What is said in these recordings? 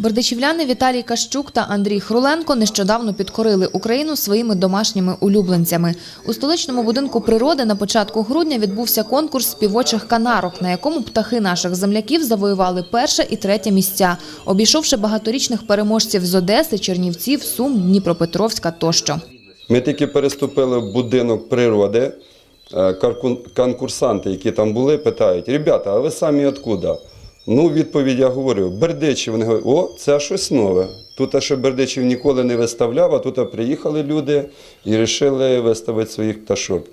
Бердичівляни Віталій Кащук та Андрій Хруленко нещодавно підкорили Україну своїми домашніми улюбленцями. У столичному будинку природи на початку грудня відбувся конкурс співочих канарок, на якому птахи наших земляків завоювали перше і третє місця, обійшовши багаторічних переможців з Одеси, Чернівців, Сум, Дніпропетровська тощо. Ми тільки переступили в будинок природи. е, Конкурсанти, які там були, питають: ребята, а ви самі откуда? Ну, відповідь я говорю, Бердичів. Вони говорять, о, це щось нове. Тут ще Бердичів ніколи не виставляв, а тут приїхали люди і вирішили виставити своїх пташок.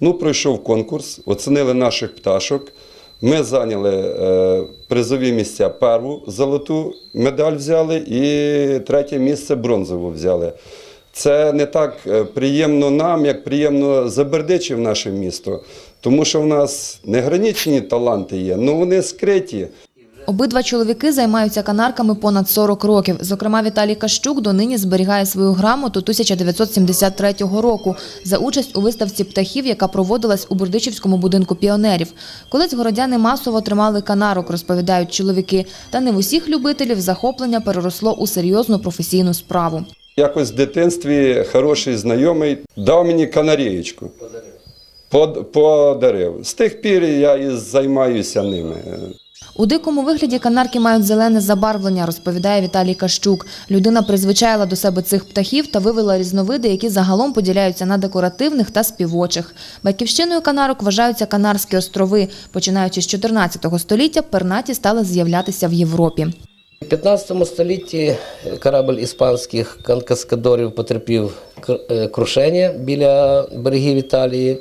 Ну, пройшов конкурс, оцінили наших пташок. Ми зайняли е, призові місця. Перву золоту медаль взяли і третє місце бронзову взяли. Це не так е, приємно нам, як приємно за Бердичів наше місто. Тому що в нас неграничні таланти є, але вони скриті. Обидва чоловіки займаються канарками понад 40 років. Зокрема, Віталій Кащук донині зберігає свою грамоту 1973 року за участь у виставці птахів, яка проводилась у Бердичівському будинку піонерів. Колись городяни масово тримали канарок, розповідають чоловіки. Та не в усіх любителів захоплення переросло у серйозну професійну справу. Якось в дитинстві хороший знайомий дав мені канарієчку. Под- Подарив. З тих пір я і займаюся ними. У дикому вигляді канарки мають зелене забарвлення, розповідає Віталій Кащук. Людина призвичаїла до себе цих птахів та вивела різновиди, які загалом поділяються на декоративних та співочих. Батьківщиною канарок вважаються Канарські острови. Починаючи з 14 століття, пернаті стали з'являтися в Європі. У 15 столітті корабль іспанських кан- каскадорів потерпів е, крушення біля берегів Італії.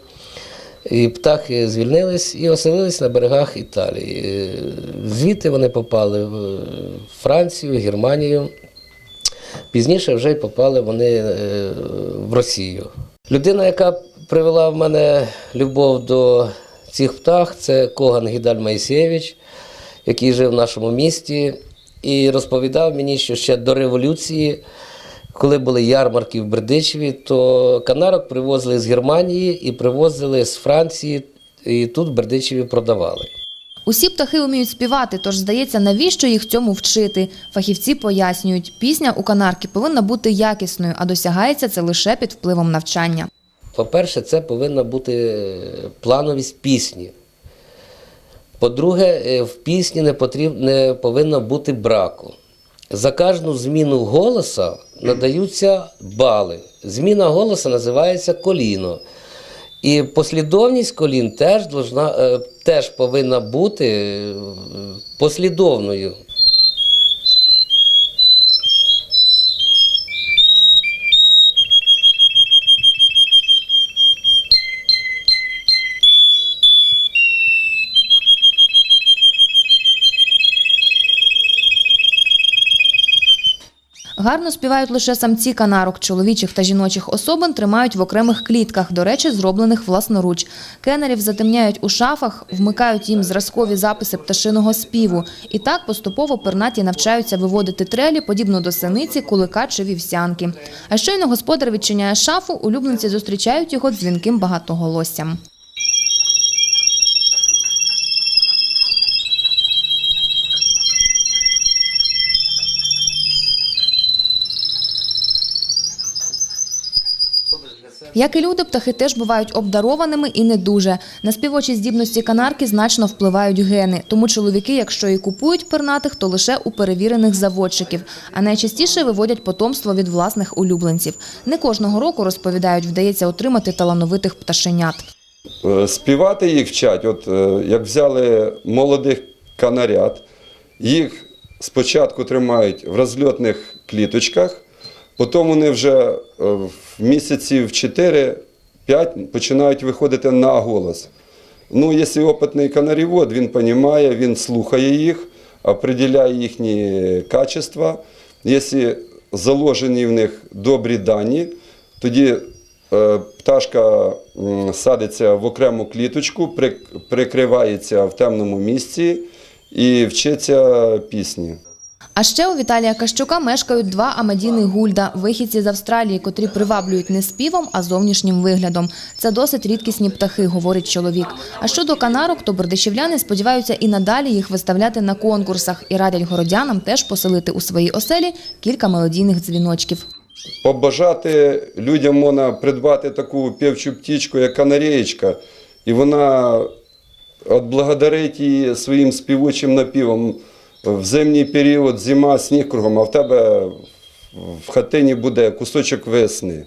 І птахи звільнились і оселились на берегах Італії. Е, Звідти вони попали в Францію, Германію. Пізніше вже й попали вони е, в Росію. Людина, яка привела в мене любов до цих птах, це Коган Гідаль Моїсєвич, який жив в нашому місті, і розповідав мені, що ще до революції, коли були ярмарки в Бердичеві, то канарок привозили з Германії і привозили з Франції, і тут в Бердичеві продавали. Усі птахи вміють співати, тож здається, навіщо їх цьому вчити. Фахівці пояснюють, пісня у канарки повинна бути якісною, а досягається це лише під впливом навчання. По-перше, це повинна бути плановість пісні. По-друге, е, в пісні не, потріб, не повинно бути браку. За кожну зміну голоса надаються бали. Зміна голоса називається коліно. І послідовність колін теж, должна, е, теж повинна бути е, послідовною. Гарно співають лише самці канарок. Чоловічих та жіночих особин тримають в окремих клітках, до речі, зроблених власноруч. Кеннерів затемняють у шафах, вмикають їм зразкові записи пташиного співу. І так поступово пернаті навчаються виводити трелі, подібно до синиці, кулика чи вівсянки. А щойно господар відчиняє шафу, улюбленці зустрічають його дзвінким багатоголоссям. Як і люди, птахи теж бувають обдарованими і не дуже. На співочі здібності канарки значно впливають гени. Тому чоловіки, якщо і купують пернатих, то лише у перевірених заводчиків, а найчастіше виводять потомство від власних улюбленців. Не кожного року розповідають, вдається отримати талановитих пташенят. Е, Співати їх вчать. От е, як взяли молодих канарят, їх спочатку тримають в розльотних кліточках, потім вони вже е, в місяців 4-5 починають виходити на голос. Ну, якщо опитний канарівод, він розуміє, він слухає їх, определяє їхні качества. Якщо заложені в них добрі дані, тоді е, пташка садиться в окрему кліточку, прикривається в темному місці і вчиться пісні. А ще у Віталія Кащука мешкають два амедіни гульда, вихідці з Австралії, котрі приваблюють не співом, а зовнішнім виглядом. Це досить рідкісні птахи, говорить чоловік. А щодо канарок, то бердичівляни сподіваються і надалі їх виставляти на конкурсах і радять городянам теж поселити у своїй оселі кілька мелодійних дзвіночків. Побажати людям можна придбати таку півчу птічку, як канарєєчка, і вона отблагодарить її своїм співучим напівом. В зимній період зима, сніг кругом, а в тебе в хатині буде кусочок весни.